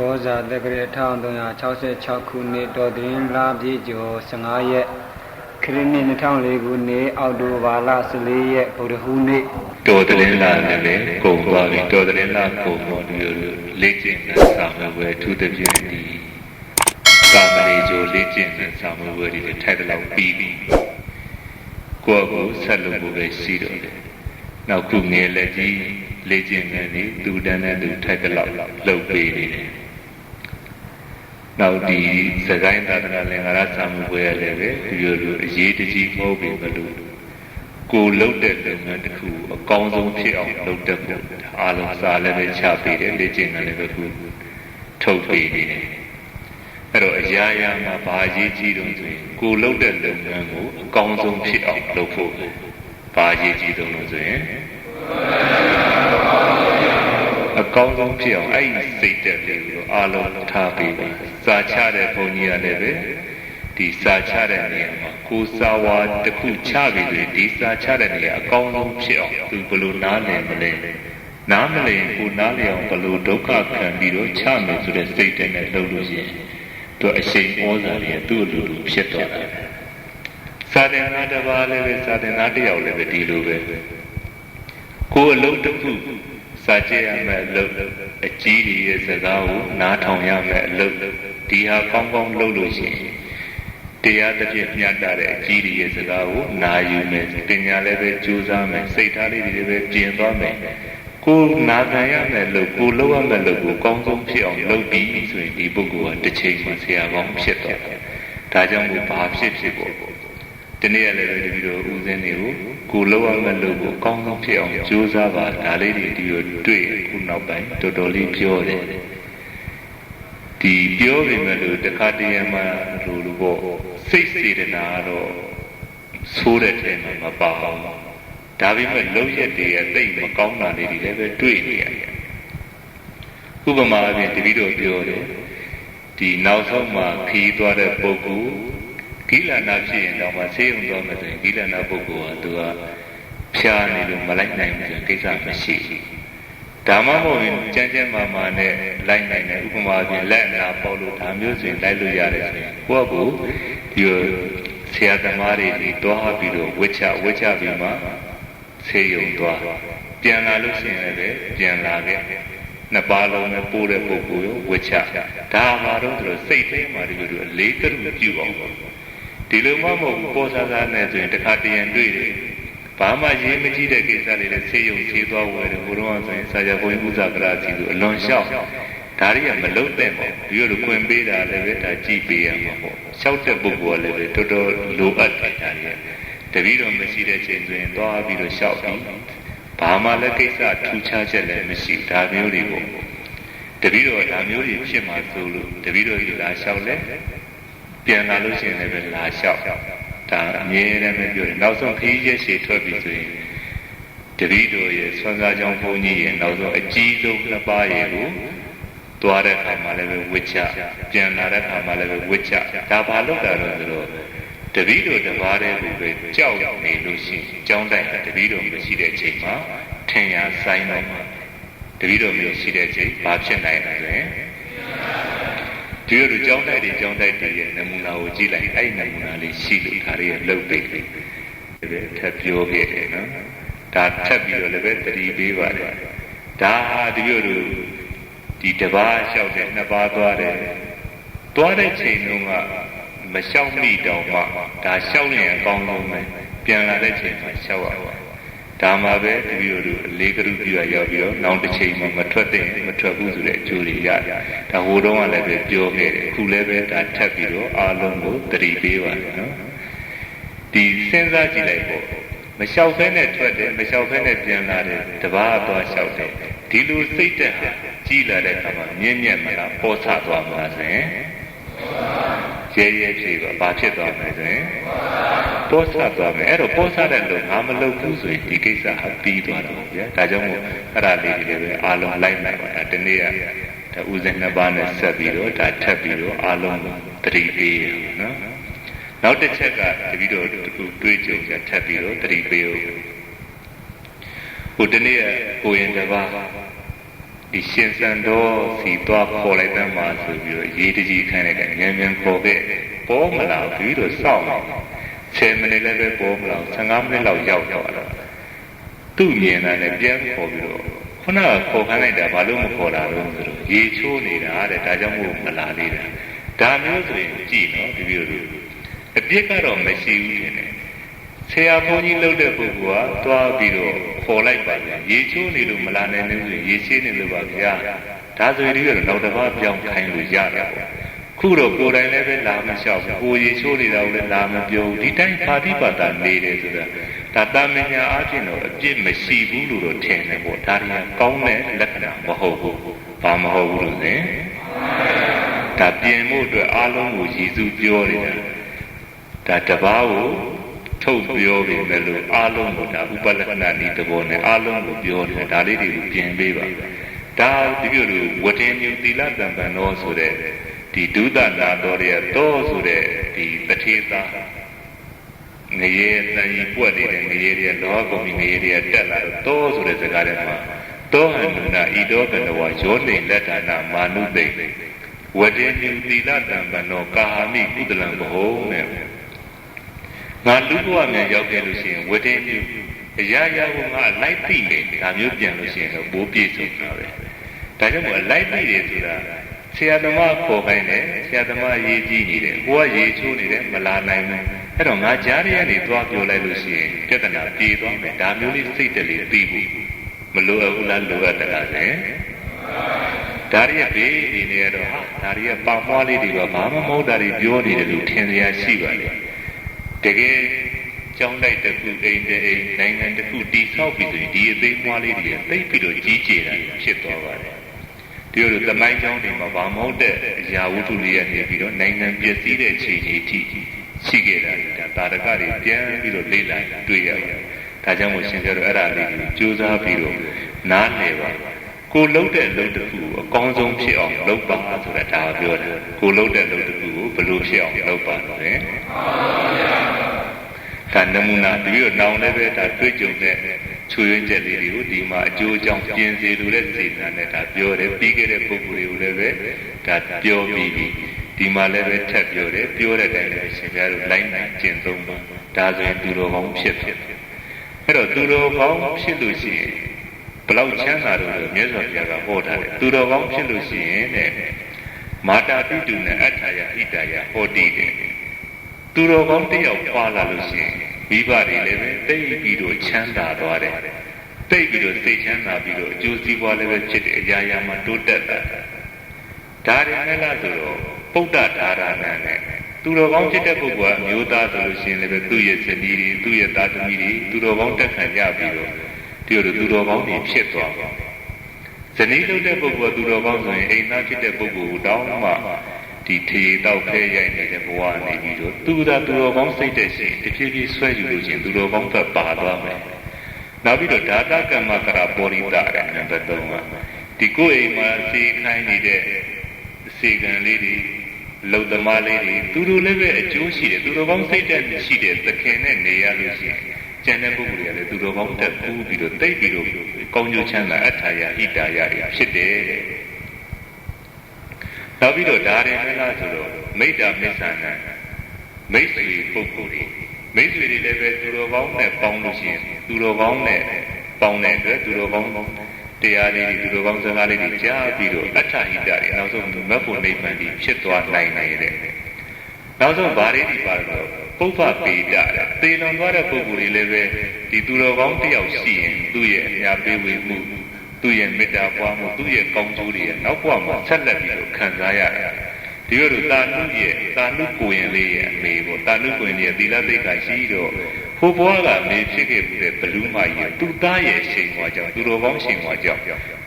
ကောဇာတက္ကရာ1366ခုနှစ်တော်တွင်လာပြည့်ကျော်15ရက်ခရစ်နှစ်2004ခုနှစ်အောက်တိုဘာလ14ရက်ဗုဒ္ဓဟူးနေ့တော်တရင်လာလည်းပဲကုန်သွားပြီတော်တရင်လာကုန်တော့ဒီလိုလေ့ကျင့်တဲ့စာမဝဲသူတပြည့်ဒီကာမလေးကျိုလေ့ကျင့်တဲ့စာမဝဲဒီထိုက်တော့ပြီးပြီကိုယ့်ကိုဆက်လုပ်ဖို့ပဲရှိတော့တယ်နောက်ခုငယ်လက်ကြီးလေ့ကျင့်နေနေသူတန်းတဲ့သူထိုက်တော့လုပ်ပေးနေတယ် နောက်ဒီစကိုင်းသာသနာလင်္ကာရစာမဝဲရလည်းပဲဒီလိုလိုအရေးတကြီးမဟုတ်ပြီမလို့ကိုလှုပ်တဲ့လုပ်ငန်းတစ်ခုအကောင်းဆုံးဖြစ်အောင်လုပ်တတ်ဖို့အားလုံးစားလည်းပဲချပေးတယ်လေ့ကျင့်တယ်လည်းပဲခုထုတ်ပေးနေတယ်အဲ့တော့အရာရာမှာဘာရေးကြည့်တော့ဆိုရင်ကိုလှုပ်တဲ့လုပ်ငန်းကိုအကောင်းဆုံးဖြစ်အောင်လုပ်ဖို့ဘာရေးကြည့်တော့လို့ဆိုရင်အကောင်းဆုံးဖြစ်အောင်အဲ့ဒီစိတ်တက်လေးကိုအားလုံးထားပေးပါ စာချတဲ့ဘုန်းကြီးကလည်းပဲဒီစာချတဲ့နေရာမှာကိုစာဝါတစ်ခုချပြီးပြီးဒီစာချတဲ့နေရာအကောင်းဆုံးဖြစ်အောင်သူဘယ်လိုနားလည်မလဲနားမလည်ကိုနားလည်အောင်ဘယ်လိုဒုက္ခခံပြီးတော့ချမယ်ဆိုတဲ့စိတ်နဲ့လုပ်လို့ရှိရင်သူအရှိန်ဩဇာတွေသူ့အလိုလိုဖြစ်သွားတယ်စာသင်္နာတစ်ပါးလည်းပဲစာသင်္နာတစ်ယောက်လည်းပဲဒီလိုပဲကိုယ်အလုံးတစ်ခုစာကြည့်ရမယ်အလုပ်အကြီးကြီးရဲ့စကားကိုနားထောင်ရမယ်အလုပ် ဒီဟာကောင်းကောင်းလုပ်လို့ရှိရင်တရားတစ်ပြည့်မျှတတဲ့အကြီးကြီးရဲ့စကားကိုနားယူမယ်ပညာလည်းပဲကြိုးစားမယ်စိတ်ထားလေးတွေလည်းပဲပြင်သွားမယ်ကိုနာခံရမယ်လို့ကိုလောက်ရမယ်လို့ကိုကောင်းဆုံးဖြစ်အောင်လုပ်ပြီးဆိုရင်ဒီပုဂ္ဂိုလ်ကတစ်ချိန်မှဆရာကောင်းဖြစ်သွားတယ်ဒါကြောင့်မို့ဘာဖြစ်ဖြစ်ကိုဒီနေ့လည်းပဲတပည့်တော်ဦးစင်းတွေကိုကိုလောက်ရမယ်လို့ကိုကောင်းဆုံးဖြစ်အောင်ကြိုးစားပါဒါလေးတွေဒီလိုတွေ့ခုနောက်ပိုင်းတော်တော်လေးပြောတယ် ဒီပြောပေမဲ့လို့တခါတည်းမှလို့လို့ပေါ့စိတ်စေတနာတော့ဆိုးတဲ့ထဲမှာမပါအောင်ဒါပေမဲ့လုံရက်တွေရဲ့တိတ်မကောင်းတာတွေလည်းပဲတွေ့နေရတယ်ဥပမာအပြင်တပည့်တော်ပြောတယ်ဒီနောက်ဆုံးမှာခီးသွားတဲ့ပုဂ္ဂိုလ်ဂိလနာဖြစ်ရင်တော့မှဆေးရုံသွားမယ်ဆိုရင်ဂိလနာပုဂ္ဂိုလ်ကသူကဖြားနေလို့မလိုက်နိုင်ဘူးဆိုကိစ္စမရှိဘူး ဒါမှမဟုတ်ရင်ကြမ်းကြမ်းမာမာနဲ့လိုက်နိုင်တယ်ဥပမာပြင်လက်အနာပေါ်လို့ဒါမျိုးဆိုရင်လိုက်လို့ရတယ်ဆိုရင်ကိုယ့်ကိုဒီဆရာသမားတွေဒီတွားပြီးတော့ဝစ်ချဝစ်ချပြီးမှဆေးရုံသွားပြန်လာလို့ရှိရင်လည်းပြန်လာခဲ့နှစ်ပါးလုံးနဲ့ပိုးတဲ့ပုဂ္ဂိုလ်ရောဝစ်ချဒါမှတော့ဆိုစိတ်ထဲမှာဒီလိုအလေးကရုပြုအောင်ဒီလိုမှမဟုတ်ပေါ်စားစားနဲ့ဆိုရင်တခါတရံတွေ့တယ် ဘာမှရေးမကြည့်တဲ့ကိစ္စလေးလည်းဆေးရုံဆေးသွားဝယ်တယ်ဘုရားဆိုရင်ဆရာဘုန်းကြီးဥစ္စာကရာစီကိုအလွန်လျှောက်ဒါတွေကမလုံးတဲ့ပေါ့ဒီလိုခွင့်ပေးတာလည်းပဲဒါကြည့်ပေးရမှာပေါ့လျှောက်တဲ့ပုဂ္ဂိုလ်ကလည်းပဲတော်တော်လိုအပ်တယ်ဒါတွေတပည့်တော်မရှိတဲ့ချိန်ဆိုရင်သွားပြီးတော့လျှောက်ပြီးဘာမှလည်းကိစ္စထူးခြားချက်လည်းမရှိဒါမျိုးတွေပေါ့တပည့်တော်ဒါမျိုးတွေဖြစ်မှာဆိုလို့တပည့်တော်ဒီလာလျှောက်လဲပြန်လာလို့ရှိရင်လည်းပဲလာလျှောက် ဒါအမြဲတမ်းပဲပြောတယ်နောက်ဆုံးခရီးရက်ရှည်ထွက်ပြီဆိုရင်တပည့်တော်ရဲ့ဆွမ်းစားကြောင်းဘုန်းကြီးရဲ့နောက်ဆုံးအကြီးဆုံးနှစ်ပါးရဲ့ကိုသွားတဲ့အခါမှာလည်းပဲဝစ်ချပြန်လာတဲ့အခါမှာလည်းပဲဝစ်ချဒါဘာလို့တာတော့ဆိုတော့တပည့်တော်တပါးတည်းကိုပဲကြောက်နေလို့ရှိရင်ကြောင်းတိုင်းတပည့်တော်မရှိတဲ့အချိန်မှာထင်ရဆိုင်တော့မှာတပည့်တော်မရှိတဲ့အချိန်ဘာဖြစ်နိုင်လဲဆိုရင် ဒီလိုကြောင်းတိုက်တွေကြောင်းတိုက်တွေရဲ့နမူနာကိုကြည့်လိုက်အဲ့ဒီနမူနာလေးရှိလို့ဒါတွေလှုပ်ပိတ်တယ်ပဲထပ်ပြောခဲ့တယ်နော်ဒါထပ်ပြီးတော့လည်းပဲတတိပေးပါတယ်ဒါဟာဒီလိုလိုဒီတပါးလျှောက်တယ်နှစ်ပါးသွားတယ်သွားတဲ့ချိန်တုန်းကမလျှောက်မိတော့မှဒါလျှောက်ရင်အကောင်းဆုံးပဲပြန်လာတဲ့ချိန်မှာလျှောက်ရပါ ဒါမှပဲတပည့်တို့အလေးကရုပြရောက်ပြီးတော့နောက်တစ်ချိန်မှမထွက်တဲ့မထွက်ဘူးဆိုတဲ့အကျိုးတွေရတယ်။ဒါဟိုတုန်းကလည်းပဲပြောခဲ့တယ်။အခုလည်းပဲဒါထပ်ပြီးတော့အားလုံးကိုတတိပေးပါနော်။ဒီစဉ်းစားကြည့်လိုက်ပေါ့မလျှောက်ဖဲနဲ့ထွက်တယ်မလျှောက်ဖဲနဲ့ပြန်လာတယ်တပားသွားလျှောက်တယ်ဒီလိုစိတ်တက်ဟာကြီးလာတဲ့အခါမှာမြင့်မြတ်မလားပေါ်ဆသွားမှာဆိုရင် ရဲရဲဖြေပါဘာဖြစ်သွားမလဲဆိုရင်ပေါ်ဆသွားမယ်အဲ့တော့ပေါ်ဆတဲ့လို့ငါမလုပ်ဘူးဆိုရင်ဒီကိစ္စဟာပြီးသွားတော့ဗျာဒါကြောင့်မို့အဲ့ဒါလေးတွေပဲအားလုံးလိုက်နိုင်ပါဒါတနေ့ကဒါဥစဉ်နှစ်ပါးနဲ့ဆက်ပြီးတော့ဒါထပ်ပြီးတော့အားလုံးတတိပေးရနော်နောက်တစ်ချက်ကတပည့်တော်တွေးကြုံကြထပ်ပြီးတော့တတိပေးဦးဟိုတနေ့ကကိုရင်တစ်ပါး ဒီရှင်စံတော်စီသွားခေါ်လိုက်တမ်းပါဆိုပြီးတော့ရေးတကြီးခိုင်းလိုက်တယ်ငယ်ငယ်ခေါ်ခဲ့ပေါ်မလာဘူးလို့စောင့်နေ10မိနစ်လည်းပဲပေါ်မလာ15မိနစ်လောက်ရောက်တော့တော့သူ့မြင်တာနဲ့ပြန်ခေါ်ပြီးတော့ခုနကခေါ်ခိုင်းလိုက်တာဘာလို့မခေါ်တာလဲဆိုတော့ရေချိုးနေတာတဲ့ဒါကြောင့်မို့မလာသေးတာဒါမျိုးဆိုရင်ကြည့်နော်ဒီလိုလိုအပြစ်ကတော့မရှိဘူးထင်တယ် ဆရာဘုန်းကြီးလှုပ်တဲ့ပုဂ္ဂိုလ်ကသွားပြီးတော့ခေါ်လိုက်ပါဗျာရေချိုးနေလို့မလာနိုင်ဘူးဆိုရေချိုးနေလို့ပါဗျာဒါဆိုရင်ဒီကတော့နောက်တစ်ပတ်ပြောင်းခိုင်းလို့ရတယ်ပေါ့ခုတော့ကိုယ်တိုင်လည်းပဲလာမလျှောက်ဘူးကိုရေချိုးနေတာကိုလည်းလာမပြောဘူးဒီတိုင်းပါတိပါတာနေတယ်ဆိုတာဒါတာမညာအချင်းတော့အပြစ်မရှိဘူးလို့တော့ထင်တယ်ပေါ့ဒါရီကောင်းတဲ့လက္ခဏာမဟုတ်ဘူးဘာမဟုတ်ဘူးလို့ဆိုဒါပြင်မှုအတွက်အားလုံးကိုရည်စူးပြောနေတာဒါတပားကို ထုတ်ပြောပြီမဲ့လို့အားလုံးကိုဒါဥပလက္ခဏာဤတဘောနဲ့အားလုံးကိုပြောတယ်ဒါလေးတွေကိုပြင်ပေးပါဒါဒီလိုလိုဝတ္တင်မြသီလတံပံတော်ဆိုတဲ့ဒီဒုသနာတော်ရဲ့တောဆိုတဲ့ဒီတထေသာငရေတန်ကြီးပွက်နေတဲ့ငရေတွေလောကုံကြီးငရေတွေတက်လာတော့တောဆိုတဲ့စကားထဲမှာတောဟန္နနာဤတော်ကတဝါရောနေလက်ဌာနမာနုသိဝတ္တင်မြသီလတံပံတော်ကာမိကုသလံဘဟုံနဲ့ ငါလူဘဝမြန်ရောက်ခဲ့လို့ရှိရင်ဝတ္တင်မြအရာရာကိုငါလိုက်သိနေဒါမျိုးပြန်လို့ရှိရင်တော့ဘိုးပြည့်စုံတာပဲဒါကြောင့်မို့အလိုက်သိတယ်ဆိုတာဆရာသမားခေါ်ခိုင်းတယ်ဆရာသမားရေးကြည့်နေတယ်ကိုကရေးချိုးနေတယ်မလာနိုင်ဘူးအဲ့တော့ငါကြားရရနေသွားပြောလိုက်လို့ရှိရင်ပြဿနာပြေသွားမယ်ဒါမျိုးလေးစိတ်တလေးပြီးဘူးမလိုအပ်ဘူးလားလိုအပ်တယ်လားလေဒါရီရဲ့ဘေးဒီနေရတော့ဟာဒါရီရဲ့ပါမွားလေးတွေကဘာမှမဟုတ်တာတွေပြောနေတယ်လို့ထင်စရာရှိပါလေ တကယ်ကျောင်းလိုက်တစ်ခုအိမ်တဲ့အိမ်နိုင်ငံတစ်ခုတည်ဆောက်ပြီးဆိုရင်ဒီအသိမွားလေးတွေသိပြီးတော့ကြီးကျယ်တာဖြစ်သွားပါတယ်ဒီလိုသမိုင်းကျောင်းတွေမှာဗာမဟုတ်တဲ့အရာဝတ္ထုလေးရနေပြီးတော့နိုင်ငံပျက်စီးတဲ့အခြေအနေထိရှိခဲ့တာဒါတာရကတွေပြန်ပြီးတော့လေ့လာတွေ့ရပါတယ်ဒါကြောင့်မို့ရှင်ပြတော့အဲ့ဒါလေးကိုစူးစမ်းပြီးတော့နားလည်ပါကိုလှုပ်တဲ့အလုပ်တစ်ခုကိုအကောင်းဆုံးဖြစ်အောင်လုပ်ပါဆိုတာဒါပြောတာကိုလှုပ်တဲ့အလုပ်တစ်ခုကိုဘယ်လိုဖြစ်အောင်လုပ်ပါလဲ ဒါနမူနာပြီးတော့နောင်လည်းပဲဒါတွေ့ကြုံတဲ့ချွေရင်းချက်လေးတွေကိုဒီမှာအကျိုးအကြောင်းပြင်စေလိုတဲ့စေနာနဲ့ဒါပြောတယ်ပြီးခဲ့တဲ့ပုဂ္ဂိုလ်တွေကိုလည်းပဲဒါပြောပြီးပြီဒီမှာလည်းပဲထပ်ပြောတယ်ပြောတဲ့အတိုင်းလည်းရှင်ပြတို့လိုက်နိုင်ကျင့်သုံးပါဒါဆိုရင်သူတော်ကောင်းဖြစ်ဖြစ်အဲ့တော့သူတော်ကောင်းဖြစ်လို့ရှိရင်ဘလောက်ချမ်းသာလို့မြတ်စွာဘုရားကဟောထားတယ်သူတော်ကောင်းဖြစ်လို့ရှိရင်တဲ့မာတာတုတုနဲ့အထာယဣတာယဟောတိတယ် သူတော်ကောင်းတယောက်ပါလာလို့ရှိရင်မိဘတွေလည်းပဲတိတ်ပြီးတော့ချမ်းသာသွားတယ်တိတ်ပြီးတော့စိတ်ချမ်းသာပြီးတော့အကျိုးစီးပွားလည်းပဲဖြစ်တယ်အရာရာမှာတိုးတက်တာဒါရင်းလည်းဆိုတော့ပုဒ္ဒဒါရဏနဲ့သူတော်ကောင်းဖြစ်တဲ့ပုဂ္ဂိုလ်ကမျိုးသားဆိုလို့ရှိရင်လည်းသူ့ရဲ့ဇနီးတွေသူ့ရဲ့သားသမီးတွေသူတော်ကောင်းတက်ခံကြပြီးတော့ဒီလိုသူတော်ကောင်းတွေဖြစ်သွားတယ်ဇနီးလုပ်တဲ့ပုဂ္ဂိုလ်ကသူတော်ကောင်းဆိုရင်အိမ်သားဖြစ်တဲ့ပုဂ္ဂိုလ်တောင်းမှ ဒီထေတောက်ခဲရိုက်နေတဲ့ဘဝနေပြီးတော့သူသာသူတော်ကောင်းစိတ်တဲ့ရှင်တဖြည်းဖြည်းဆွဲယူလို့ချင်းသူတော်ကောင်းသက်ပါသွားမယ်နောက်ပြီးတော့ဓာတကမ္မကရာပေါ်ရိတာတဲ့နံပါတ်3ကဒီကိုယ်အိမ်မှာစေခိုင်းနေတဲ့စေကံလေးတွေလုံသမားလေးတွေသူတို့လည်းပဲအကျိုးရှိတယ်သူတော်ကောင်းစိတ်တဲ့ရှိတဲ့သခင်နဲ့နေရလို့ရှိရင်ကျန်တဲ့ပုဂ္ဂိုလ်တွေကလည်းသူတော်ကောင်းတက်ပူးပြီးတော့တိတ်ပြီးတော့ကောင်းကျိုးချမ်းသာအထာယဣတာယတွေဖြစ်တယ် နောက်ပြီးတော့ဒါတွေမလားဆိုတော့မိတ္တာမစ္ဆာနမိတ်ဆွေပုဂ္ဂိုလ်တွေမိတ်ဆွေတွေလည်းပဲသူတော်ကောင်းနဲ့ပေါင်းလို့ရှိရင်သူတော်ကောင်းနဲ့ပေါင်းတဲ့အတွက်သူတော်ကောင်းတရားလေးတွေသူတော်ကောင်းစကားလေးတွေကြားပြီးတော့အထာဟိတတွေနောက်ဆုံးမက်ဖို့နိဗ္ဗာန်ကြီးဖြစ်သွားနိုင်နေတဲ့နောက်ဆုံးဗာရိတိပါတော့ပုပ္ပပေတာသေလွန်သွားတဲ့ပုဂ္ဂိုလ်တွေလည်းပဲဒီသူတော်ကောင်းတယောက်ရှိရင်သူ့ရဲ့အများပေးဝေမှု သူ့ရဲ့မေတ္တာပွားမှုသူ့ရဲ့ကောင်းကျိုးတွေရဲ့နောက်ဘဝမှာဆက်လက်ပြီးတော့ခံစားရတယ်ဒီလိုတာနုရဲ့တာနုကိုရင်လေးရဲ့အမေပေါ့တာနုကိုရင်ရဲ့သီလသိက္ခာရှိတော့ဟိုဘဝကမေဖြစ်ခဲ့ပြီးတဲ့ဘလူးမကြီးသူ့သားရဲ့ရှင်ဘွားကြောင့်သူတော်ကောင်းရှင်ဘွားကြောင့်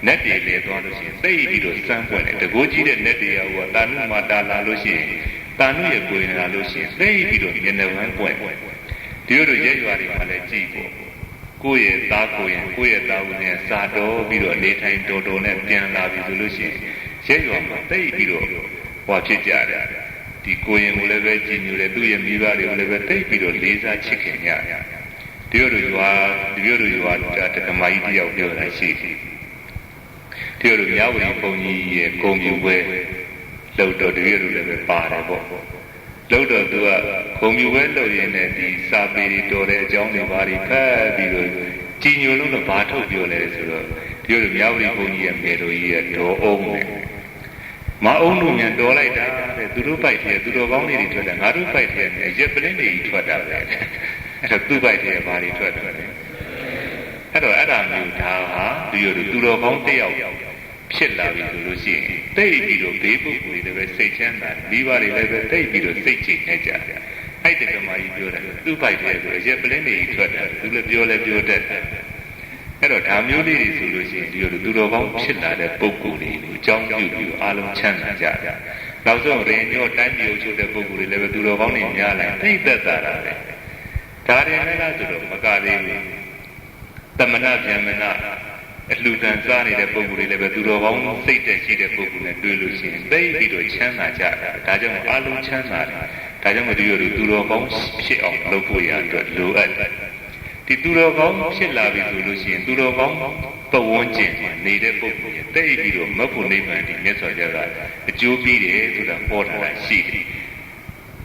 နတ်တွေလေသွားလို့ရှိရင်သိပြီးတော့စမ်းပွက်တယ်တကိုးကြီးတဲ့နတ်တွေကဟိုတာနုမှာတာလာလို့ရှိရင်တာနုရဲ့ကိုရင်လာလို့ရှိရင်သိပြီးတော့မျက်နှာဝမ်းပွက်ဒီလိုရဲရွာတွေမှာလည်းကြည့်ပေါ့ ကိုယ့်ရဲ့သားကိုရင်ကိုယ့်ရဲ့သားဦးနဲ့စာတော်ပြီးတော့နေထိုင်တော်တော်နဲ့ပြန်လာပြီဆိုလို့ရှိရင်ရဲရွာမှာသိပြီးတော့ဟောဖြစ်ကြတယ်ဒီကိုရင်ကိုလည်းပဲကြည်ညိုတယ်သူ့ရဲ့မိဘတွေကိုလည်းပဲသိပြီးတော့လေးစားချစ်ခင်ကြဒီလိုရွာဒီလိုရွာတက္ကမကြီးတယောက်ပြောတာရှိတယ်ဒီလိုမြဝတီဘုန်းကြီးရဲ့ဂုံပြူပွဲလောက်တော့တပြည့်လိုလည်းပဲပါတယ်ပေါ့ လောက်တော့သူကဂုံပြူပွဲလောက်ရင်လည်းဒီစာပေတွေတော်တဲ့အကြောင်းတွေဘာတွေဖတ်ပြီးတော့ကြည်ညိုလို့တော့ဘာထုတ်ပြောလဲဆိုတော့ဒီလိုမြဝတီဘုန်းကြီးရဲ့မေတော်ကြီးရဲ့တော်အောင်နဲ့မအောင်လို့မြန်တော်လိုက်တာတဲ့သူတို့ပိုက်တယ်သူတို့ကောင်းတွေထွက်တာငါတို့ပိုက်တယ်ရက်ပလင်းတွေထွက်တာပဲအဲ့တော့သူ့ပိုက်တယ်ဘာတွေထွက်တယ်လဲအဲ့တော့အဲ့ဒါမျိုးဒါဟာဒီလိုသူတော်ကောင်းတယောက် ဖြစ်လာပြီဆိုလို့ရှိရင်တိတ်ပြီးတော့ဘေးပုဂ္ဂိုလ်တွေလည်းပဲစိတ်ချမ်းသာမိဘတွေလည်းပဲတိတ်ပြီးတော့စိတ်ချိန်နေကြတယ်အဲ့ဒီကမာကြီးပြောတယ်သူ့ပိုက်တယ်ဆိုရက်ပလင်းတွေထွက်တာသူလည်းပြောလဲပြောတတ်တယ်အဲ့တော့ဒါမျိုးလေးတွေဆိုလို့ရှိရင်ဒီလိုသူတော်ကောင်းဖြစ်လာတဲ့ပုဂ္ဂိုလ်တွေကိုအကြောင်းပြုပြီးအားလုံးချမ်းသာကြတယ်နောက်ဆုံးရင်ညောတိုင်းပြည်ချုပ်တဲ့ပုဂ္ဂိုလ်တွေလည်းပဲသူတော်ကောင်းတွေများလာသိသက်သာတာပဲဒါရင်လည်းဆိုတော့မကသေးဘူးတမနာဗျမနာ အလှူဒန်းစားနေတဲ့ပုဂ္ဂိုလ်တွေလည်းပဲသူတော်ကောင်းစိတ်တက်ရှိတဲ့ပုဂ္ဂိုလ်နဲ့တွေ့လို့ရှိရင်သိပြီးတော့ချမ်းသာကြတာဒါကြောင့်အားလုံးချမ်းသာတယ်ဒါကြောင့်မဒီလိုသူတော်ကောင်းဖြစ်အောင်လုပ်ဖို့ရအတွက်လိုအပ်တယ်ဒီသူတော်ကောင်းဖြစ်လာပြီဆိုလို့ရှိရင်သူတော်ကောင်းပတ်ဝန်းကျင်မှာနေတဲ့ပုဂ္ဂိုလ်ရဲ့တိတ်ပြီးတော့မဖို့နိဗ္ဗာန်ဒီမြတ်စွာဘုရားကအကျိုးပြီးတယ်ဆိုတာဟောထားတာရှိတယ်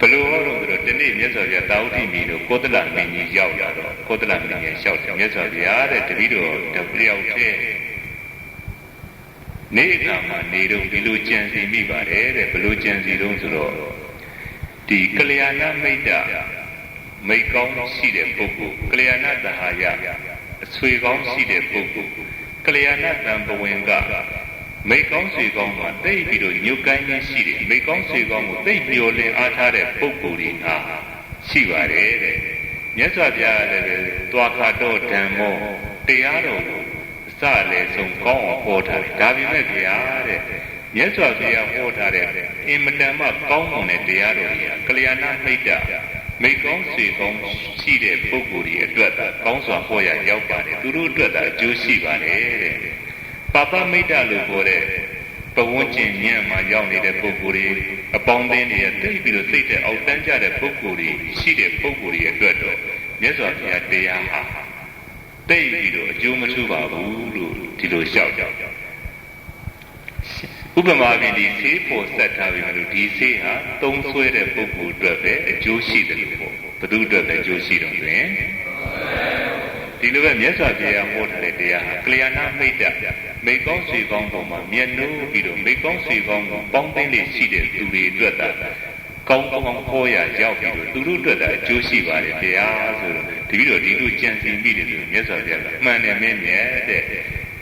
ဘယ်လိုဟောလို့ဆိုတော့ဒီနေ့မြတ်စွာဘုရားတာဝတိမင်းတို့ကောသလမင်းကြီးရောက်လာတော့ကောသလမင်းကြီးလျှောက်တယ်မြတ်စွာဘုရားတဲ့တပည့်တော်တပည့်ယောက်တည်းနေအခါမှာနေတော့ဒီလိုကြံစီမိပါတယ်တဲ့ဘယ်လိုကြံစီတော့ဆိုတော့ဒီကလျာဏမိတ်တမိတ်ကောင်းရှိတဲ့ပုဂ္ဂိုလ်ကလျာဏတဟာယအဆွေကောင်းရှိတဲ့ပုဂ္ဂိုလ်ကလျာဏတံပဝင်က မိတ်ကောင်းဆွေကောင်းမှာတိတ်ပြီးတော့ညှို့ကိုင်းခြင်းရှိတယ်မိတ်ကောင်းဆွေကောင်းကိုတိတ်မျောလင်းအားထားတဲ့ပုဂ္ဂိုလ်တွေဟာရှိပါတယ်တဲ့မြတ်စွာဘုရားလည်းပဲသွားခါတော့ဓမ္မောတရားတော်ကိုအစလည်းဆုံးကောင်းအောင်ဟောထားတယ်ဒါပေမဲ့ဗျာတဲ့မြတ်စွာဘုရားဟောထားတဲ့အင်မတန်မှကောင်းမွန်တဲ့တရားတော်ကြီးဟာကလျာဏမိတ်တမိကောင်းဆွေကောင်းရှိတဲ့ပုဂ္ဂိုလ်တွေအတွက်သာကောင်းစွာဟောရရောက်ပါတယ်သူတို့အတွက်သာအကျိုးရှိပါတယ်တဲ့ ပပမိတ်တလို့ခေါ်တဲ့ပဝန်းကျင်ညံ့မှာရောက်နေတဲ့ပုဂ္ဂိုလ်တွေအပေါင်းအသင်းတွေတိတ်ပြီးတော့စိတ်တဲ့အောက်တန်းကြတဲ့ပုဂ္ဂိုလ်တွေရှိတဲ့ပုဂ္ဂိုလ်တွေအတွက်တော့မြတ်စွာဘုရားတရားဟာတိတ်ပြီးတော့အကျိုးမထူပါဘူးလို့ဒီလိုလျှောက်ကြဥပမာပြင်ဒီဆေးပေါ်ဆက်ထားပြီလို့ဒီဆေးဟာသုံးဆွဲတဲ့ပုဂ္ဂိုလ်အတွက်ပဲအကျိုးရှိတယ်လို့ပေါ့ဘသူအတွက်ပဲအကျိုးရှိတော့တွင် ဒီလိုပဲမြတ်စွာဘုရားဟောထားတဲ့တရားဟာကလျာဏမိတ်တမိတ်ကောင်းဆွေကောင်းပေါ်မှာမျက်နှိုးပြီးတော့မိတ်ကောင်းဆွေကောင်းကိုပေါင်းသိလေးရှိတဲ့သူတွေအတွက်သာကောင်းကောင်းဟောရရောက်ပြီးတော့သူတို့အတွက်သာအကျိုးရှိပါတယ်တရားဆိုတော့ဒီပြီးတော့ဒီလိုကြံစီမိတယ်လို့မြတ်စွာဘုရားကမှန်တယ်မင်းမြတ်တဲ့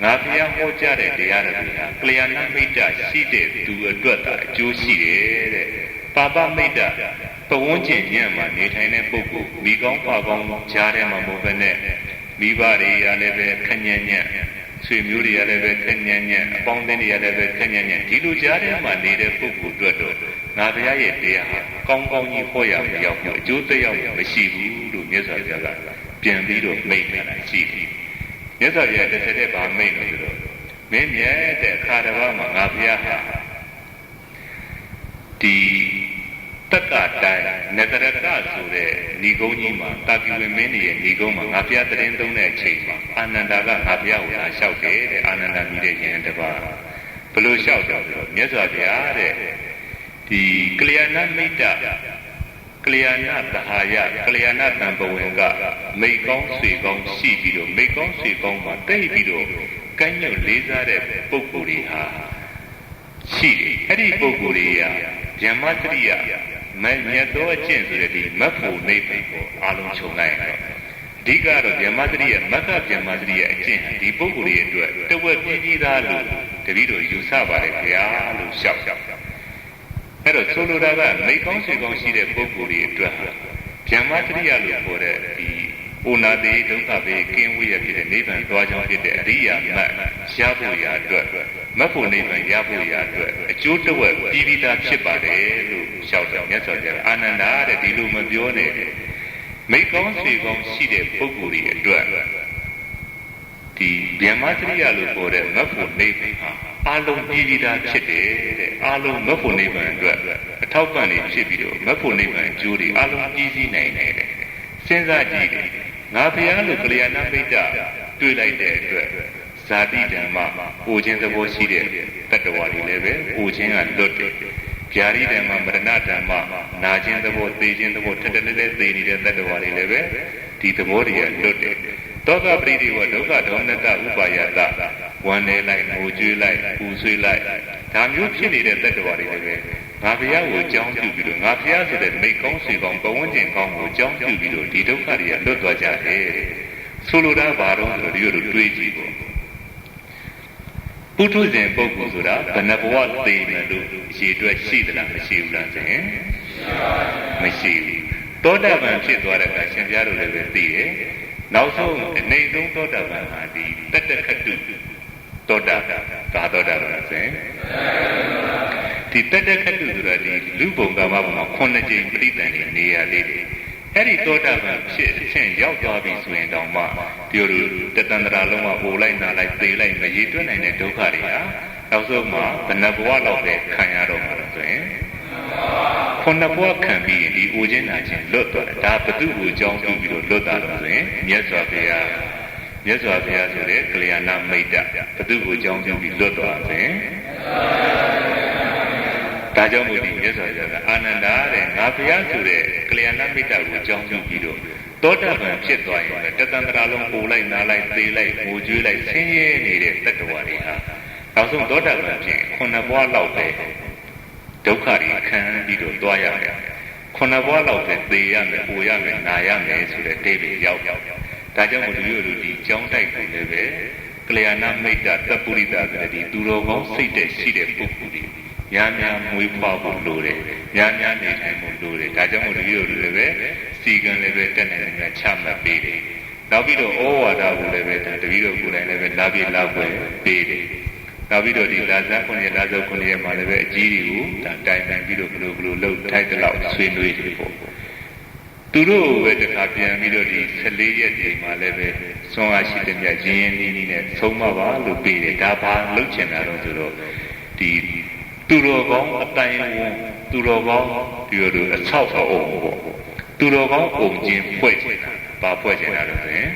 ငါဘုရားဟောကြားတဲ့တရားတွေဟာကလျာဏမိတ်တရှိတဲ့သူအတွက်သာအကျိုးရှိတယ်တဲ့ပါပမိတ်တပဝန်းကျင်ညံ့မှာနေထိုင်တဲ့ပုဂ္ဂိုလ်မိကောင်းပါကောင်းကြားထဲမှာမဟုတ်ဘဲနဲ့ မိဘတွေကလည်းပဲခညံ့ညံ့ဆွေမျိုးတွေကလည်းပဲခညံ့ညံ့အပေါင်းအသင်းတွေကလည်းပဲခညံ့ညံ့ဒီလိုကြားထဲမှာနေတဲ့ပုဂ္ဂိုလ်အတွက်တော့ငါဘုရားရဲ့တရားဟာကောင်းကောင်းကြီးဟောရမရောက်ဘူးအကျိုးသက်ရောက်မရှိဘူးလို့မြတ်စွာဘုရားကပြန်ပြီးတော့မိန့်ထားတာရှိတယ်မြတ်စွာဘုရားတစ်ဆက်တည်းဗာမိတ်လို့ဆိုတော့မင်းမြတ်တဲ့အခါတစ်ပါးမှာငါဘုရားဟာဒီ တက္ကတိုင်းနဂရကဆိုတဲ့ဏီကုန်းကြီးမှာတာကိဝေမင်းရဲ့ဏီကုန်းမှာငါဘုရားတရင်သုံးတဲ့အချိန်မှာအာနန္ဒာကငါဘုရားကိုလာလျှောက်တယ်တဲ့အာနန္ဒာမိတဲ့ရင်တပါးဘလို့လျှောက်တော့ဆိုတော့မြတ်စွာဘုရားတဲ့ဒီကလျာဏမိတ်တကလျာဏသဟာယကလျာဏတံပဝင်ကမိတ်ကောင်းဆွေကောင်းရှိပြီးတော့မိတ်ကောင်းဆွေကောင်းမှာတိတ်ပြီးတော့ကမ်းညွတ်လေးစားတဲ့ပုဂ္ဂိုလ်တွေဟာရှိတယ်အဲ့ဒီပုဂ္ဂိုလ်တွေက ဗျမတရိယမမြတ်သောအကျင့်ဆိုတဲ့ဒီမတ်ဖို့နိဗ္ဗာန်ကိုအာလုံးခြုံလိုက်တော့အဓိကတော့ဗျမတရိယမက္ခဗျမတရိယအကျင့်ဒီပုဂ္ဂိုလ်ရဲ့အတွက်တဝက်ပြင်းကြီးသားလို့တပည့်တော်ယူဆပါတယ်ခင်ဗျာလို့ရှောက်ရှောက်အဲ့တော့ဆိုလိုတာကမိကောင်းဆွေကောင်းရှိတဲ့ပုဂ္ဂိုလ်တွေအတွက်ဗျမတရိယလို့ခေါ်တဲ့ဒီ ဩနာတိဒုက္ခဘေကင်းဝေးရဖြစ်တဲ့နိဗ္ဗာန်သွားကြောင်းဖြစ်တဲ့အရိယာမတ်ရဖို့ရာအတွက်မတ်ဖို့နိဗ္ဗာန်ရဖို့ရာအတွက်အကျိုးတဝက်ပြီးပြီးသားဖြစ်ပါတယ်လို့လျှောက်တယ်မြတ်စွာဘုရားအာနန္ဒာတဲ့ဒီလိုမပြောနဲ့မိကောင်းဆွေကောင်းရှိတဲ့ပုဂ္ဂိုလ်တွေအတွက်ဒီဗျမတရိယလို့ခေါ်တဲ့မတ်ဖို့နိဗ္ဗာန်ဟာအာလုံးပြီးပြီးသားဖြစ်တယ်တဲ့အာလုံးမတ်ဖို့နိဗ္ဗာန်အတွက်အထောက်ပံ့နေဖြစ်ပြီးတော့မတ်ဖို့နိဗ္ဗာန်အကျိုးတွေအာလုံးပြည့်စည်နိုင်တယ်တဲ့စဉ်းစားကြည့်တယ် ငါဘုရားလို့ကလျာဏမိတ်တတွေ့လိုက်တဲ့အတွက်ဇာတိဓမ္မကိုခြင်းသဘောရှိတဲ့တတ္တဝါတွေလည်းပဲကိုခြင်းကလွတ်တယ်ဗျာတိဓမ္မမရဏဓမ္မနာခြင်းသဘောသိခြင်းသဘောထက်တက်တက်သိနေတဲ့တတ္တဝါတွေလည်းပဲဒီသဘောတွေကလွတ်တယ်တောကပရိဒီဝဒုက္ခဒေါမနတဥပါယတဝမ်းနေလိုက်ငိုကြွေးလိုက်ပူဆွေးလိုက်ဒါမျိုးဖြစ်နေတဲ့တတ္တဝါတွေလည်းပဲ ငါဘုရားကိုကြောင်းပြုပြီးတော့ငါဘုရားဆိုတဲ့မိတ်ကောင်းဆွေကောင်းပဝန်းကျင်ကောင်းကိုကြောင်းပြုပြီးတော့ဒီဒုက္ခတွေကလွတ်သွားကြတယ်ဆိုလိုတာဘာတော့ဆိုတော့ဒီလိုတွေးကြည့်ပေါ့ပုထုဇဉ်ပုဂ္ဂိုလ်ဆိုတာဘယ်နှဘဝသိမယ်လို့အရှိအတွက်ရှိသလားမရှိဘူးလားဆိုရင်မရှိဘူးသောတာပန်ဖြစ်သွားတဲ့အခါရှင်ပြားတို့လည်းပဲသိတယ်နောက်ဆုံးအနေဆုံးသောတာပန်ဟာဒီတတ္တခတုသောတာကာသောတာပန်ဆိုရင် ဒီတတ္တခတုဆိုတာဒီလူဘုံကမ္မဘုံမှာခုနှစ်ကြိမ်ပြိတ္တန်နေနေရလေးတယ်အဲ့ဒီသောတာပန်ဖြစ်အချင်းရောက်သွားပြီဆိုရင်တောင်မှဒီလိုတတန္တရာလုံးကဟိုလိုက်နာလိုက်သေလိုက်မရည်တွက်နိုင်တဲ့ဒုက္ခတွေဟာနောက်ဆုံးမှဘယ်နှဘဝလောက်ပဲခံရတော့မှာလဲဆိုရင်ခုနှစ်ဘဝခံပြီးရင်ဒီအိုခြင်းနာခြင်းလွတ်သွားတယ်ဒါဘသူ့ကိုကြောင်းပြုပြီးတော့လွတ်တာလို့ဆိုရင်မြတ်စွာဘုရားမြတ်စွာဘုရားဆိုတဲ့ကလျာဏမိတ်တဘသူ့ကိုကြောင်းပြုပြီးလွတ်သွားဆိုရင် ဒါကြောင့်မို့ဒီမြတ်စွာဘုရားကအာနန္ဒာတဲ့ငါဘုရားဆိုတဲ့ကလျာဏမိတ်တကိုကြောင်းပြုပြီးတော့သောတာပန်ဖြစ်သွားရင်တတန္တရာလုံးပိုလိုက်နားလိုက်သေးလိုက်ငိုကြွေးလိုက်ဆင်းရဲနေတဲ့တတ္တဝါတွေဟာနောက်ဆုံးသောတာပန်ဖြစ်ခုနှစ်ဘဝလောက်ပဲဒုက္ခတွေခံပြီးတော့တွားရတယ်ခုနှစ်ဘဝလောက်ပဲသေရမယ်၊ပူရမယ်၊နာရမယ်ဆိုတဲ့ဒိဋ္ဌိရောက်ရောက်ဒါကြောင့်မို့လူတို့ဒီကြောင်းတိုက်ကိုလည်းပဲကလျာဏမိတ်တတပုရိသဆိုတဲ့ဒီသူတော်ကောင်းစိတ်တဲ့ရှိတဲ့ပုဂ္ဂိုလ်တွေ များများမွေးဖွားဖို့လိုတယ်များများနေထိုင်ဖို့လိုတယ်ဒါကြောင့်မို့လူတို့လည်းပဲစီကံလည်းပဲတက်နေတယ်ချမှတ်ပေးတယ်နောက်ပြီးတော့ဩဝါဒကိုလည်းပဲတပည့်တော်ကိုယ်တိုင်လည်းပဲလာပြလာပွဲပေးတယ်နောက်ပြီးတော့ဒီလာဇန်ခုနှစ်လာဇန်ခုနှစ်ရက်မှာလည်းပဲအကြီးတွေကိုဒါတိုင်ပင်ပြီးတော့ဘလို့ဘလို့လှုပ်ထိုက်တဲ့လောက်ဆွေးနွေးတယ်ပေါ့သူတို့ပဲတခါပြန်ပြီးတော့ဒီ14ရက်ဒီမှာလည်းပဲဆွမ်းအားရှိတဲ့မြရင်းရင်းနီးနီးနဲ့ဆုံးမပါလို့ပြီးတယ်ဒါဘာလှုပ်ချင်တာတော့ဆိုတော့ဒီ သူတော်ကောင်းအတိုင်းဝန်သူတော်ကောင်းဒီလိုအဆောက်အအုံပေါ့သူတော်ကောင်းပုံချင်းဖွဲ့ချင်တာဘာဖွဲ့ချင်တာလဲဆိုရင်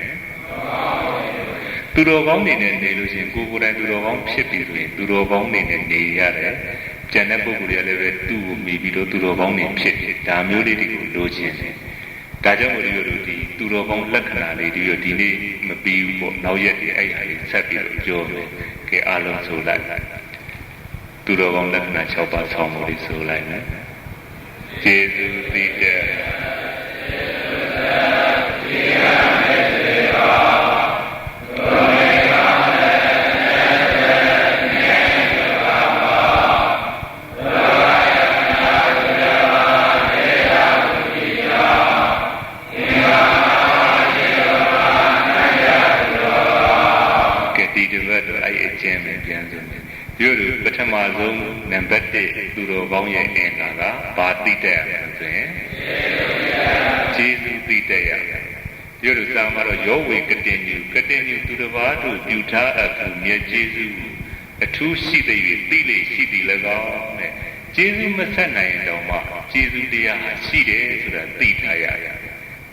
သူတော်ကောင်းနေနဲ့နေလို့ရှိရင်ကိုယ်ကိုယ်တိုင်သူတော်ကောင်းဖြစ်ပြီဆိုရင်သူတော်ကောင်းနေနဲ့နေရတယ်ကျန်တဲ့ပုဂ္ဂိုလ်တွေလည်းပဲသူ့ကိုမိပြီးတော့သူတော်ကောင်းနေဖြစ်တယ်ဒါမျိုးလေးတွေကိုလိုချင်တယ်ဒါကြောင့်မို့လို့ဒီသူတော်ကောင်းလက္ခဏာလေးတွေဒီနေ့မပြီးဘူးပေါ့နောက်ရက်တွေအဲ့ဟာလေးဆက်ပြီးတော့ပြောမယ်ကဲအားလုံးဆိုလိုက် သူတော်ကောင်းလက္ခဏာ6ပါးဆောင်းမှုလေးဆိုလိုက်မယ်ကျေးဇူးသိတဲ့ ပြောလို့ပထမဆုံးနံပါတ်1သူတော်ကောင်းရဲ့အင်္ဂါကဘာသိတဲ့ရမလဲဆိုရင်ကျေးဇူးသိတဲ့ရပြောလို့သာမတော့ယောဝေကတင်ညူကတင်ညူသူတစ်ပါးတို့ပြုထားအပ်သူမြတ်ကျေးဇူးအထူးရှိတဲ့၍သိလေရှိသည်၎င်းတဲ့ကျေးဇူးမဆက်နိုင်တော့မှကျေးဇူးတရားဟာရှိတယ်ဆိုတာသိထားရရ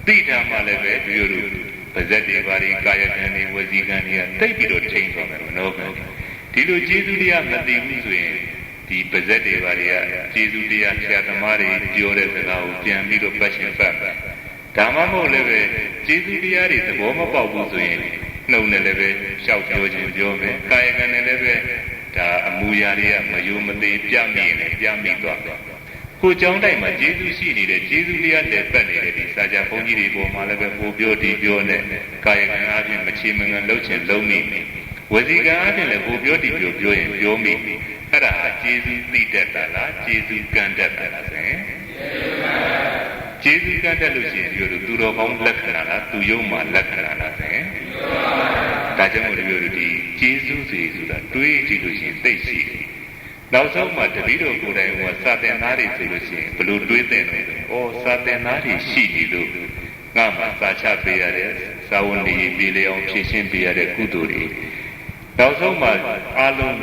သိထားမှလည်းပဲပြောလို့ပါဇက်တွေဘာတွေကာယကံတွေဝစီကံတွေကတိတ်ပြီးတော့ချိန်သွားမယ်မနောကံ ဒီလိုကျေးဇူးတရားမသိဘူးဆိုရင်ဒီပါဇက်တွေပါတွေကကျေးဇူးတရားဆရာသမားတွေပြောတဲ့စကားကိုပြန်ပြီးတော့ပတ်ရှင်ပတ်ဒါမှမဟုတ်လည်းပဲကျေးဇူးတရားတွေသဘောမပေါက်ဘူးဆိုရင်နှုံနဲ့လည်းပဲရှောက်ပြောခြင်းပြောမယ်ကာယကံနဲ့လည်းပဲဒါအမူအရာတွေကမယုံမသိပြမိရင်လည်းပြမိသွားတယ်ကိုကြောင်းတိုက်မှာကျေးဇူးရှိနေတဲ့ကျေးဇူးတရားလည်းပတ်နေတဲ့ဒီစာကြဘုန်းကြီးတွေပေါ်မှာလည်းပဲပိုပြောတီပြောနဲ့ကာယကံအပြင်မချေမငံလှုပ်ခြင်းလုံးမိနေတယ် ဝစီကံအပြင်လည်းဟိုပြောဒီပြောပြောရင်ပြောမိအဲ့ဒါကျေးဇူးသိတတ်တာလားကျေးဇူးကံတတ်တာလားဆိုရင်ကျေးဇူးကံတတ်လို့ရှိရင်ပြောလို့သူတော်ကောင်းလက္ခဏာလားသူယုံမှလက္ခဏာလားဆိုရင်ဒါကြောင့်မို့လို့ပြောလို့ဒီကျေးဇူးစီဆိုတာတွေးကြည့်လို့ရှိရင်သိရှိတယ်နောက်ဆုံးမှတပည့်တော်ကိုယ်တိုင်ကစာသင်သားတွေဆိုလို့ရှိရင်ဘလို့တွေးတဲ့လဲ။အော်စာသင်သားတွေရှိနေလို့ငါမှစာချပေးရတဲ့စာဝန်တွေပြေလျအောင်ဖြည့်ရှင်းပေးရတဲ့ကုသိုလ်တွေ နောက်ဆုံးမှအားလုံး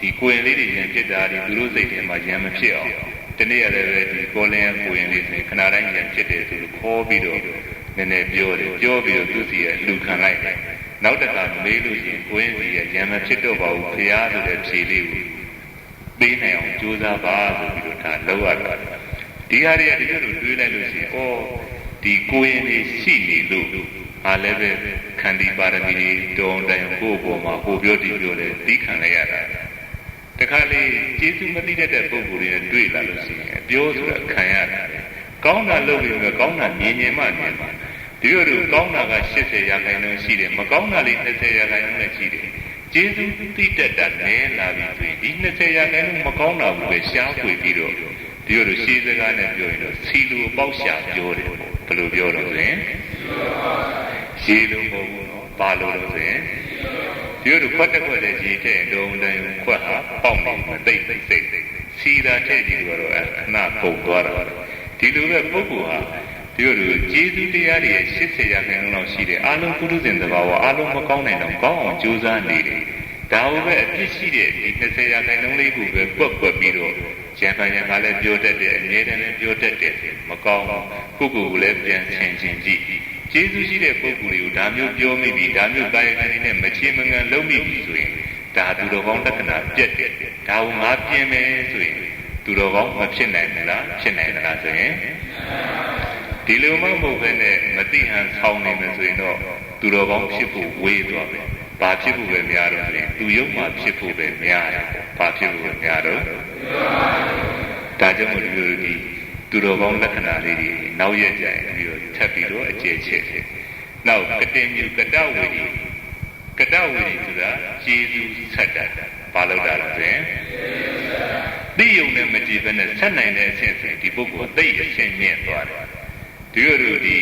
ဒီကိုရင်လေးတွေရင်ဖြစ်တာဒီသူတို့စိတ်ထဲမှာရံမဖြစ်အောင်ဒီနေ့ရတယ်ပဲဒီကိုလင်းကိုရင်လေးဆိုခဏတိုင်းရံဖြစ်တယ်ဆိုလို့ခေါ်ပြီးတော့နည်းနည်းပြောတယ်ပြောပြီးတော့သူစီရဲ့လူခံလိုက်တယ်နောက်တစ်ခါမေးလို့ရှိရင်ကိုင်းစီရရံမဖြစ်တော့ပါဘူးဖရာဆိုတဲ့ဖြေလေးကိုပေးနိုင်အောင်ကြိုးစားပါဆိုပြီးတော့ဒါလောက်ရတာဒီဟာတွေကတကယ်လို့တွေးလိုက်လို့ရှိရင်ဩဒီကိုရင်လေးရှိနေလို့ အားလည်းပဲခန္တီပါရမီတုံးတိုင်ကိုယ့်ဘောမှာဟိုပြောဒီပြောလဲသိခံလိုက်ရတာတခါလေကျေးဇူးမသိတတ်တဲ့ပုဂ္ဂိုလ်တွေနဲ့တွေ့လာလို့ရှိရင်အပြောဆိုတာခံရတယ်ကောင်းတာလုပ်ပြီးတော့ကောင်းတာမြင်မြင်မှမြင်ပါဒီလိုလိုကောင်းတာက80ရာခိုင်နှုန်းရှိတယ်မကောင်းတာလေး20ရာခိုင်နှုန်းလည်းရှိတယ်ကျေးဇူးသိတတ်တာလည်းလာပြီဆိုရင်ဒီ20ရာခိုင်နှုန်းမကောင်းတာဘူးပဲရှားပွေပြီးတော့ဒီလိုလိုရှေးစကားနဲ့ပြောရင်တော့စီလူပေါက်ရှာပြောတယ်ဘယ်လိုပြောတော့ဆို ရင်ရေလုံးမဟုတ်ဘူးနော်ဘာလို့လို့ဆိုရင်ဒီလိုခွက်တက်ခွက်တဲ့ရေတဲ့တုံးတိုင်းခွက်ဟာပေါက်နေမသိသိသိသိစီတာတဲ့ကြီးကတော့အနာပုံသွားတာဒီလိုပဲပုဂ္ဂိုလ်ဟာဒီလိုကျေးဇူးတရားတွေရဲ့80ရာခိုင်နှုန်းလောက်ရှိတယ်အလုံးကုသဇင်သဘာဝအလုံးမကောင်းနိုင်တော့ကောင်းအောင်ကြိုးစားနေတယ်ဒါဟုပဲအပြစ်ရှိတဲ့ဒီ20ရာခိုင်နှုန်းလေးကိုပဲကွက်ကွက်ပြီးတော့ကျန်ပန်ရံကလည်းပြောတတ်တယ်အမြဲတမ်းလည်းပြောတတ်တယ်မကောင်းဘူးကိုကိုကိုလည်းပြန်ဆင်ခြင်ကြည့် ကျေးဇူးရှိတဲ့ပုဂ္ဂိုလ်တွေကိုဒါမျိုးပြောမိပြီဒါမျိုးကာယကံနဲ့မချေမငံလုံးမိပြီဆိုရင်ဒါသူတော်ကောင်းလက္ခဏာပြက်တယ်ဒါကိုငါပြင်မယ်ဆိုရင်သူတော်ကောင်းမဖြစ်နိုင်ဘူးလားဖြစ်နိုင်သလားဆိုရင်ဒီလိုမှမဟုတ်ဘဲနဲ့မတိဟန်ဆောင်းနေမယ်ဆိုရင်တော့သူတော်ကောင်းဖြစ်ဖို့ဝေးသွားမယ်ဘာဖြစ်ဖို့ပဲများတော့လဲသူယုံမှဖြစ်ဖို့ပဲများတယ်ဘာဖြစ်ဖို့ပဲများတော့ဒါကြောင့်မို့ဒီလိုဒီ သူတော်ကောင်းလက္ခဏာလေးတွေနောက်ရက်ကြရင်ပြီးတော့ထပ်ပြီးတော့အကျယ်ချဲ့တယ်နောက်ကတင်မြူကတဝေဒီကတဝေဒီဆိုတာကျေးဇူးဆက်တာဘာလို့တာလဲဆိုရင်သိယုံနဲ့မကြည့်ဘဲနဲ့ဆက်နိုင်တဲ့အဆင့်ဆိုဒီပုဂ္ဂိုလ်သိအရှင်းမြင့်သွားတယ်ဒီလိုဒီ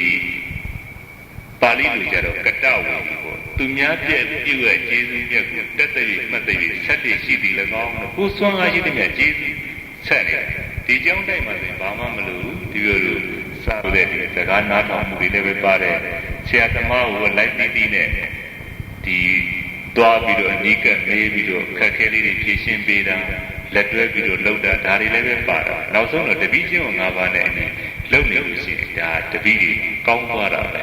ပါဠိလိုကြတော့ကတဝေဒီပေါ့သူများပြည့်ပြုရဲ့ကျေးဇူးမြတ်ကိုတက်တဲ့မှတ်တဲ့ဆက်တည်ရှိသည်၎င်းကိုစွမ်းအားရှိတဲ့မြတ်ကျေးဇူးဆက်နေတယ် ဒီကြောင်းတိုက်မှာဆိုရင်ဘာမှမလို့ဒီလိုလိုစားတဲ့ဒီစကားနားထောင်မှုတွေလည်းပဲပါတယ်ဆရာသမားကိုလိုက်ပြီးပြီးနဲ့ဒီတွားပြီးတော့အနိကမေးပြီးတော့ခက်ခဲလေးတွေဖြည့်ရှင်းပေးတာလက်တွဲပြီးတော့လှုပ်တာဒါတွေလည်းပဲပါတာနောက်ဆုံးတော့တပည့်ချင်းကို၅ပါးနဲ့အနေလှုပ်နေလို့ရှိရင်ဒါတပည့်တွေကောင်းသွားတာပဲ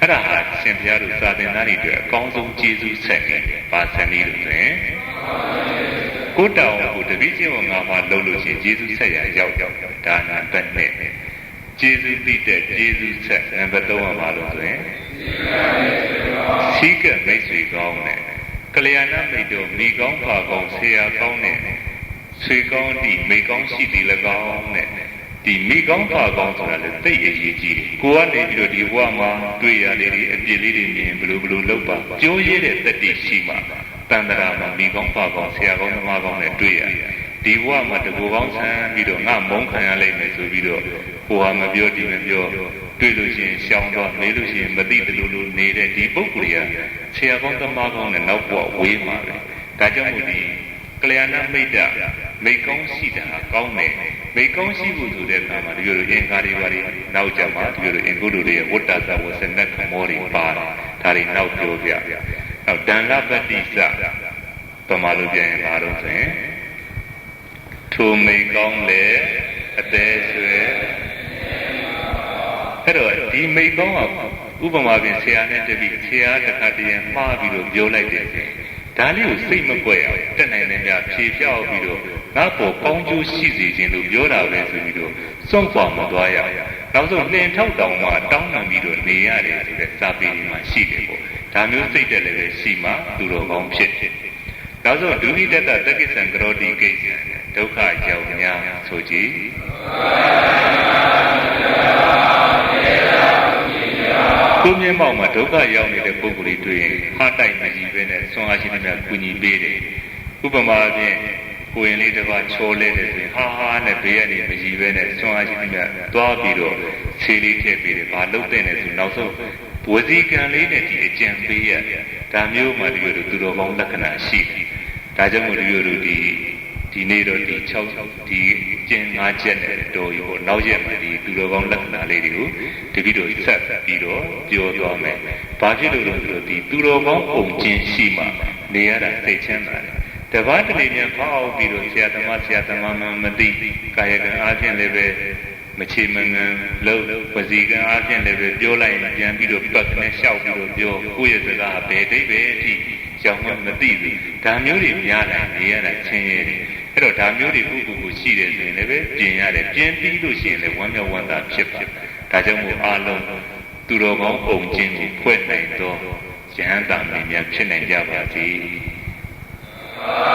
အဲ့ဒါဟာရှင်ဘုရားတို့စာသင်သားတွေအတွက်အကောင်းဆုံးကျေးဇူးဆက်နေတယ်။ဘာဆက်နေလို့ဆိုရင် ကိုတောင်ကိုတပည့်ချင်းကငါမှလှုပ်လို့ရှိရင်ကျေးဇူးဆက်ရရောက်ရောက်ဒါနာပတ်နဲ့ကျေးဇူးသိတဲ့ကျေးဇူးဆက်နံပါတ်3ကဘာလို့ဆိုရင်ရှိကမိတ်ဆွေကောင်းနဲ့ကလျာဏမိတ်တို့မိကောင်းပါကောင်းဆရာကောင်းနဲ့ဆွေကောင်းဒီမိကောင်းရှိသည်၎င်းနဲ့ဒီမိကောင်းပါကောင်းဆိုတာလေသိအရေးကြီးတယ်ကိုကနေပြီးတော့ဒီဘဝမှာတွေ့ရလေဒီအပြစ်လေးတွေမြင်ဘလို့ဘလို့လောက်ပါကြိုးရဲတဲ့တက်တိရှိမှ တန်တရာမှာမိကောင်းပါကောင်းဆရာကောင်းသမားကောင်းနဲ့တွေ့ရဒီဘဝမှာတကူကောင်းဆန်းပြီးတော့ငါမုန်းခံရလိမ့်မယ်ဆိုပြီးတော့ကိုဟာမပြောဒီမပြောတွေ့လို့ရှိရင်ရှောင်းတော့နေလို့ရှိရင်မသိတယ်လို့လို့နေတဲ့ဒီပုဂ္ဂိုလ်ကဆရာကောင်းသမားကောင်းနဲ့နောက်ဘဝဝေးမှာပဲဒါကြောင့်မို့ဒီကလျာဏမိတ်တမိကောင်းရှိတာကောင်းတယ်မိကောင်းရှိဖို့ဆိုတဲ့အခါမှာဒီလိုလိုအင်္ဂါတွေပါတွေနောက်ကြမှာဒီလိုလိုအင်္ဂုတ္တတွေရဲ့ဝတ္တသဝဆနက်ခမောတွေပါတယ်ဒါတွေနောက်ပြောပြ နောက်ဒန္လပတိစပမာလိုပြန်ရင်ဘာလို့ဆိုရင်ထိုမိကောင်းလေအသေးဆွဲအဲ့တော့ဒီမိကောင်းကဥပမာပြင်ဆရာနဲ့တပည့်ဆရာတစ်ခါတည်းမှားပြီးတော့ပြောလိုက်တယ်ဒါလေးကိုစိတ်မကွက်အောင်တက်နိုင်တယ်များဖြေဖြောက်ပြီးတော့ငါ့ပေါ်ကောင်းကျိုးရှိစေခြင်းလို့ပြောတာပဲဆိုပြီးတော့စွန့်ခွာမသွားရ နောက်ဆုံးနှင်ထောက်တောင်မှတောင်းပန်ပြီးတော့နေရတယ်ဆိုတဲ့စာပေမှာရှိတယ်ပေါ့ဒါမျိုးစိတ်တက်လည်းပဲရှိမှသူတော်ကောင်းဖြစ်နောက်ဆုံးဒုနိတတတက္ကိသံကရောတိကိစ္စဒုက္ခရောက်များဆိုကြည်ကိုမြင့်မောက်မှာဒုက္ခရောက်နေတဲ့ပုဂ္ဂိုလ်တွေတွေ့ရင်ဟာတိုက်မကြီးပဲနဲ့ဆွမ်းအားရှိတဲ့ကုညီပေးတယ်ဥပမာဖြင့် ကိုရင်လေးတစ်ပါးချောလဲတယ်ဆိုရင်ဟာဟာနဲ့ဘေးကနေမကြီးပဲနဲ့ဆွမ်းအားရှိတဲ့သွားပြီးတော့ခြေလေးထည့်ပေးတယ်ဘာလုပ်တဲ့လဲဆိုနောက်ဆုံးဝစီကံလေးနဲ့ဒီအကြံပေးရဒါမျိုးမှဒီလိုသူတော်ကောင်းလက္ခဏာရှိတယ်ဒါကြောင့်မို့ဒီလိုဒီဒီနေ့တော့ဒီ6ဒီကျင်၅ချက်နဲ့တော်ရောနောက်ရက်မှာဒီသူတော်ကောင်းလက္ခဏာလေးတွေကိုတပိတော့ဆက်ပြီးတော့ပြောသွားမယ်။ဘာဖြစ်လို့လဲဆိုတော့ဒီသူတော်ကောင်းပုံကျင်ရှိမှနေရတာသိချမ်းသာတယ်။ တပတ်တလေမြန်ဖောက်ပြီးတော့ဆရာသမားဆရာသမားမှမသိကာယကံအားဖြင့်လည်းပဲမမချေမငန်လို့ပစီကံအားဖြင့်လည်းပဲပြောလိုက်ရင်ပြန်ပြီးတော့ပတ်နဲ့လျှောက်ပြီးတော့ပြောကိုယ့်ရဲ့စကားဘယ်တိတ်ပဲအထိကြောင်မှမသိဘူးဒါမျိုးတွေများလာနေရတာချင်းရဲတယ်အဲ့တော့ဒါမျိုးတွေပုဂ္ဂိုလ်ကိုရှိတယ်ဆိုရင်လည်းပဲပြင်ရတယ်ပြင်ပြီးလို့ရှိရင်လည်းဝမ်းမြောက်ဝမ်းသာဖြစ်ပါဒါကြောင့်မို့အားလုံးသူတော်ကောင်းပုံချင်းကိုဖွဲ့နိုင်တော့ယဟန်တာမင်းများဖြစ်နိုင်ကြပါစေ သာ